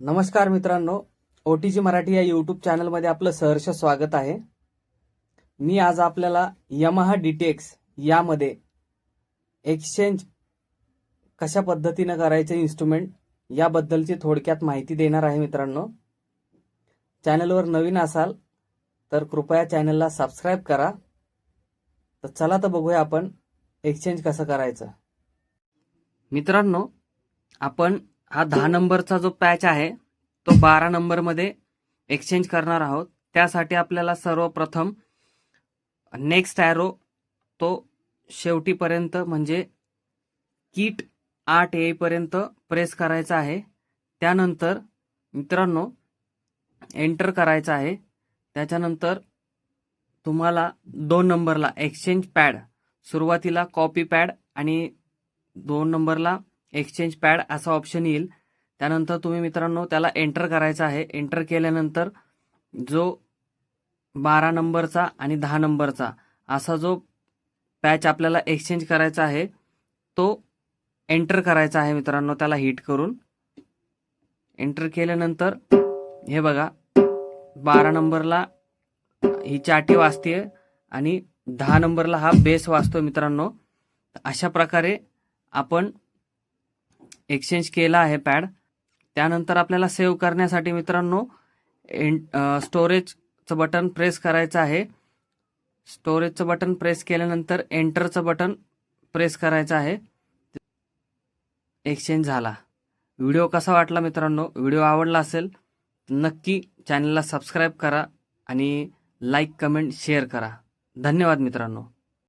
नमस्कार मित्रांनो O T G Marathi या यूट्यूब चॅनलमध्ये आपलं सहर्ष स्वागत आहे. मी आज आपल्याला यमाहा डिटेक्स यामध्ये एक्सचेंज कशा पद्धतीनं करायचे इन्स्ट्रुमेंट याबद्दलची थोडक्यात माहिती देणार आहे मित्रांनो. चॅनलवर नवीन असाल तर कृपया चॅनलला सबस्क्राईब करा. तर चला तर बघूया आपण एक्सचेंज कसं करायचं. मित्रांनो आपण हा दहा नंबरचा जो पॅच आहे तो बारा नंबरमध्ये एक्सचेंज करणार आहोत. त्यासाठी आपल्याला सर्वप्रथम नेक्स्ट ॲरो तो शेवटीपर्यंत म्हणजे किट आठ येईपर्यंत प्रेस करायचा आहे. त्यानंतर मित्रांनो एंटर करायचं आहे. त्याच्यानंतर तुम्हाला दोन नंबरला एक्सचेंज पॅड सुरुवातीला कॉपी पॅड आणि दोन नंबरला एक्सचेंज पॅड असा ऑप्शन येईल. त्यानंतर तुम्ही मित्रांनो त्याला एंटर करायचं आहे. एंटर केल्यानंतर जो बारा नंबरचा आणि दहा नंबरचा असा जो पॅच आपल्याला एक्सचेंज करायचा आहे तो एंटर करायचा आहे मित्रांनो त्याला हिट करून. एंटर केल्यानंतर हे बघा बारा नंबरला ही चाटी वाजते आणि दहा नंबरला हा बेस वाचतो मित्रांनो. अशा प्रकारे आपण एक्सचेंज केला आहे पॅड त्यानंतर आपल्याला सेव्ह करण्यासाठी मित्रांनो एन स्टोरेजचं बटन प्रेस करायचं आहे. स्टोरेजचं बटन प्रेस केल्यानंतर एंटरचं बटन प्रेस करायचं आहे. एक्सचेंज झाला. व्हिडिओ कसा वाटला मित्रांनो? व्हिडिओ आवडला असेल नक्की चॅनलला सबस्क्राईब करा आणि लाईक कमेंट शेअर करा. धन्यवाद मित्रांनो.